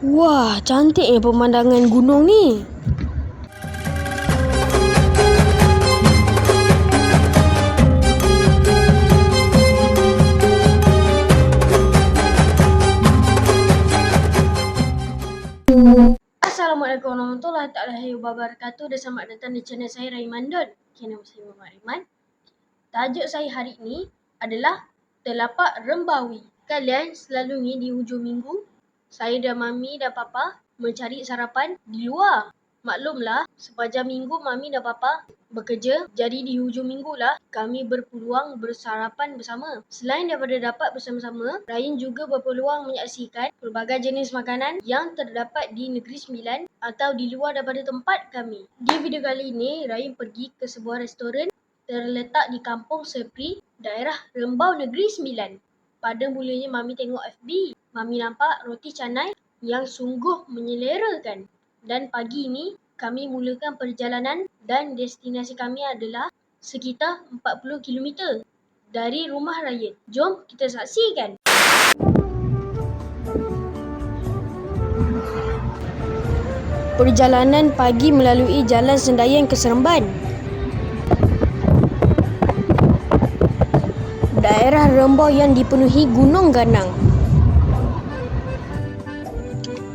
Wah, cantik eh pemandangan gunung ni. Assalamualaikum warahmatullahi wabarakatuh dan selamat datang di channel saya Raiman Don. Okay, nama saya Raiman. Tajuk saya hari ini adalah Telapak Rembawi. Kalian selalunya di hujung minggu, saya dan mami dan papa mencari sarapan di luar. Maklumlah, sepanjang minggu mami dan papa bekerja. Jadi di hujung minggu lah kami berpeluang bersarapan bersama. Selain daripada dapat bersama-sama, Ryan juga berpeluang menyaksikan pelbagai jenis makanan yang terdapat di Negeri Sembilan atau di luar daripada tempat kami. Di video kali ini, Ryan pergi ke sebuah restoran terletak di Kampung Sepri, daerah Rembau Negeri Sembilan. Pada mulanya Mami tengok FB, Mami nampak roti canai yang sungguh menyelerakan. Dan pagi ini kami mulakan perjalanan dan destinasi kami adalah sekitar 40 km dari rumah Ryan. Jom kita saksikan. Perjalanan pagi melalui Jalan Sendayan ke Seremban. Rembau yang dipenuhi gunung ganang.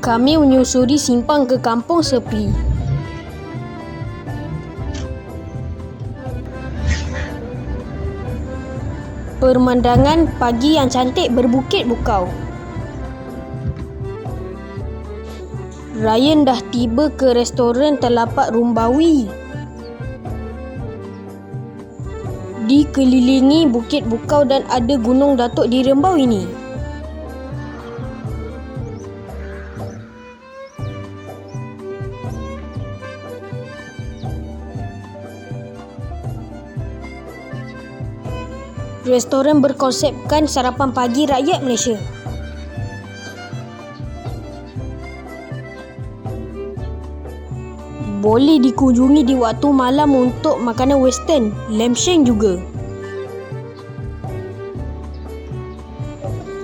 Kami menyusuri simpang ke kampung sepi. Pemandangan pagi yang cantik berbukit bukau. Ryan dah tiba ke restoran Telapak Rumbawi. Dikelilingi bukit bukau dan ada gunung datuk di Rembau ini. Restoran berkonsepkan sarapan pagi rakyat Malaysia. Boleh dikunjungi di waktu malam untuk makanan western, lamb shank juga.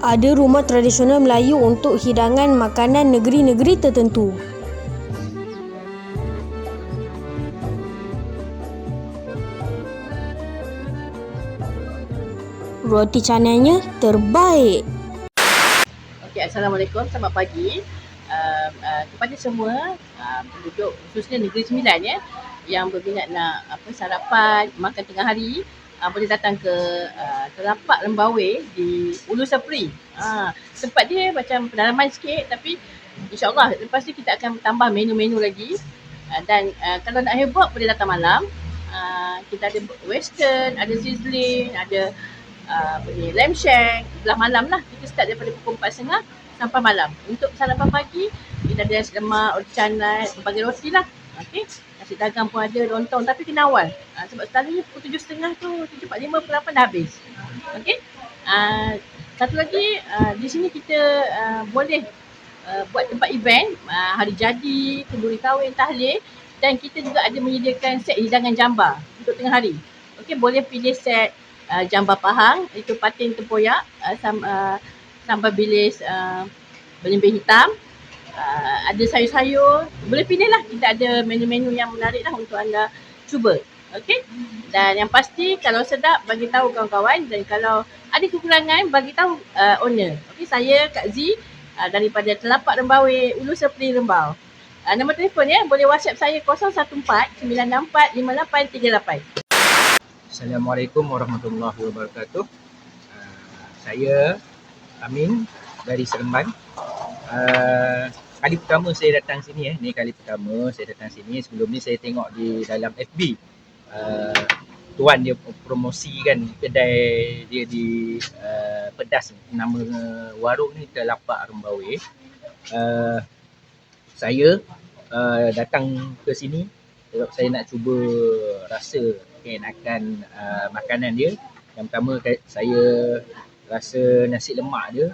Ada rumah tradisional Melayu untuk hidangan makanan negeri-negeri tertentu. Roti canainya terbaik. Okey, Assalamualaikum, selamat pagi uh, uh, kepada semua uh, penduduk khususnya Negeri Sembilan ya yang berminat nak apa sarapan, makan tengah hari uh, boleh datang ke uh, Telapak Lembawe di Ulu Sepri. Uh, tempat dia macam pedalaman sikit tapi insyaAllah lepas ni kita akan tambah menu-menu lagi uh, dan uh, kalau nak heboh boleh datang malam. Uh, kita ada western, ada sizzling, ada uh, apa ni, lamb shank, belah malam lah. Kita start daripada pukul 4.30 sampai malam. Untuk sarapan pagi, kita ada nasi lemak, canai, berbagai roti lah. Okay. Nasi dagang pun ada, lontong tapi kena awal. Uh, sebab selalunya pukul 7.30 tu, 7.45, pukul 8 dah habis. Okay. Uh, satu lagi, uh, di sini kita uh, boleh uh, buat tempat event, uh, hari jadi, kenduri kahwin, tahlil. Dan kita juga ada menyediakan set hidangan jambar untuk tengah hari. Okay, boleh pilih set uh, jambar pahang, itu patin tempoyak, uh, sam, uh, sambal bilis uh, belimbing hitam, uh, ada sayur-sayur. Boleh pilih lah, kita ada menu-menu yang menarik lah untuk anda cuba. Okay? Dan yang pasti kalau sedap bagi tahu kawan-kawan dan kalau ada kekurangan bagi tahu uh, owner. Okay, saya Kak Z uh, daripada Telapak Rembawe, Ulu Sepri Rembau. Uh, nombor telefon ya, boleh WhatsApp saya 014 964 5838. Assalamualaikum warahmatullahi wabarakatuh. Uh, saya Amin dari Seremban. Uh, kali pertama saya datang sini eh. Ni kali pertama saya datang sini. Sebelum ni saya tengok di dalam FB. Uh, tuan dia promosikan kedai dia di uh, Pedas ni. Nama warung ni Telapak Rembawe. Uh, saya uh, datang ke sini sebab saya nak cuba rasa keenakan uh, makanan dia. Yang pertama saya rasa nasi lemak dia.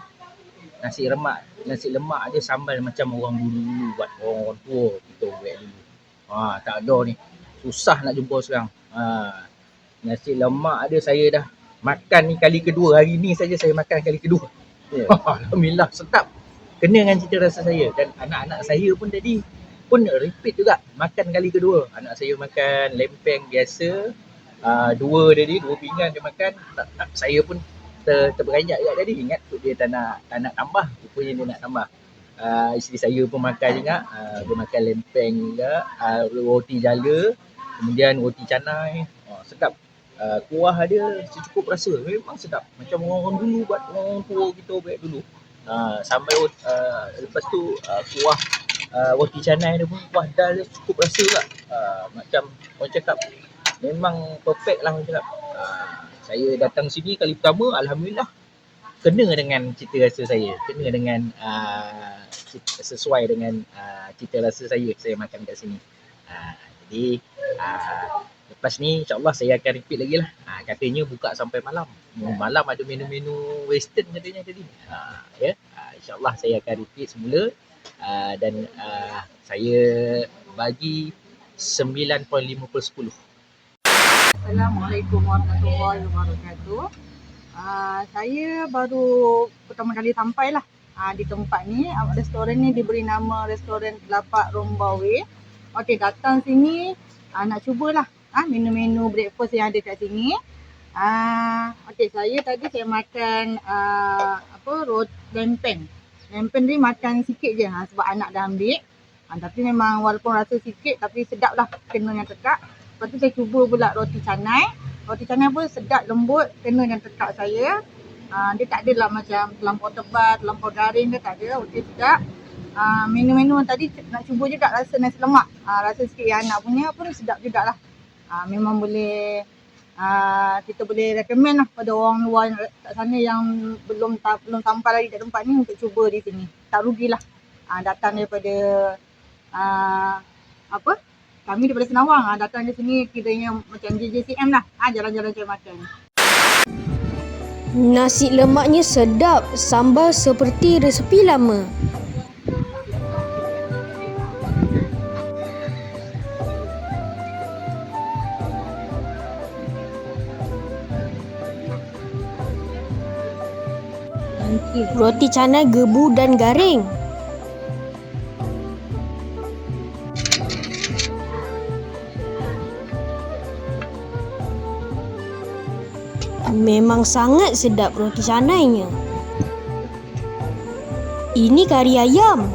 Nasi lemak, nasi lemak dia sambal macam orang dulu-dulu buat orang-orang tua kita buat dulu. Ha, tak ada ni. Susah nak jumpa sekarang. Ha, nasi lemak dia saya dah makan ni kali kedua. Hari ni saja saya makan kali kedua. Yeah. Alhamdulillah sedap. kena dengan cita rasa saya dan anak-anak saya pun tadi pun repeat juga makan kali kedua. Anak saya makan lempeng biasa uh, dua tadi, dua pinggan dia makan. Tak, tak, saya pun ter, terberanjak juga tadi ingat tu dia tak nak tak nak tambah, rupanya dia nak tambah. Uh, isteri saya pun makan juga, uh, dia makan lempeng juga, uh, roti jala, kemudian roti canai. Oh, sedap. Uh, kuah dia secukup rasa. Memang sedap. Macam orang-orang dulu buat orang tua kita buat dulu. Uh, sambal uh, lepas tu uh, kuah uh, roti canai dia pun kuah dal dia cukup rasa juga. Uh, macam orang cakap memang perfect lah cakap. Uh, saya datang sini kali pertama alhamdulillah kena dengan cita rasa saya, kena dengan uh, sesuai dengan uh, cita rasa saya saya makan kat sini. Uh, jadi uh, lepas ni insyaAllah saya akan repeat lagi lah. Ha, katanya buka sampai malam. Oh, malam ada menu-menu western katanya tadi. Ha, ya. Ha, InsyaAllah saya akan repeat semula. Uh, dan uh, saya bagi 9.5 per 10. Assalamualaikum warahmatullahi wabarakatuh. Uh, saya baru pertama kali sampai lah uh, di tempat ni. Uh, restoran ni diberi nama Restoran Lapak Rombawe. Okey, datang sini uh, nak cubalah uh, menu-menu breakfast yang ada kat sini. Uh, Okey, saya tadi saya makan uh, apa roti lempeng. Lempeng ni makan sikit je ha, sebab anak dah ambil. Ha, tapi memang walaupun rasa sikit tapi sedap lah kena yang tekak. Lepas tu saya cuba pula roti canai. Roti canai pun sedap lembut kena yang tekak saya. Ha, dia tak adalah macam terlampau tebal, terlampau garing dia tak ada. Okey sedap. Ha, menu-menu tadi nak cuba juga rasa nasi lemak. Ha, rasa sikit yang anak punya pun sedap jugalah. Ha, memang boleh uh, kita boleh recommend lah pada orang luar kat sana yang belum ta- belum sampai lagi kat tempat ni untuk cuba di sini. Tak rugilah uh, datang daripada uh, apa? Kami daripada Senawang uh, datang di sini kiranya macam JJCM lah. Ah jalan-jalan cari makan. Nasi lemaknya sedap, sambal seperti resepi lama. Roti canai gebu dan garing. Memang sangat sedap roti canainya. Ini kari ayam.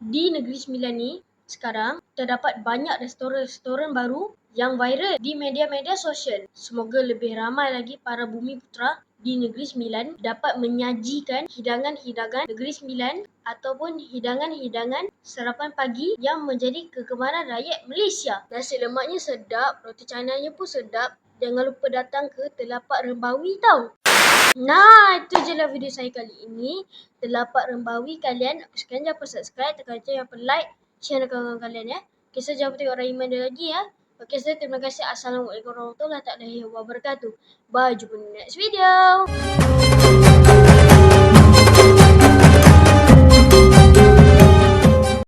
Di Negeri Sembilan ni, sekarang terdapat banyak restoran-restoran baru yang viral di media-media sosial. Semoga lebih ramai lagi para bumi putra di Negeri Sembilan dapat menyajikan hidangan-hidangan Negeri Sembilan ataupun hidangan-hidangan sarapan pagi yang menjadi kegemaran rakyat Malaysia. Nasi lemaknya sedap, roti canainya pun sedap. Jangan lupa datang ke Telapak Rembawi tau. Nah, itu je lah video saya kali ini. Telapak Rembawi kalian sekarang jangan lupa subscribe, tekan je jangan lupa like, share dengan kawan-kawan kalian ya. So jangan lupa tengok Raiman dia lagi ya. Okay, so terima kasih. Assalamualaikum warahmatullahi wabarakatuh. Bye, jumpa next video.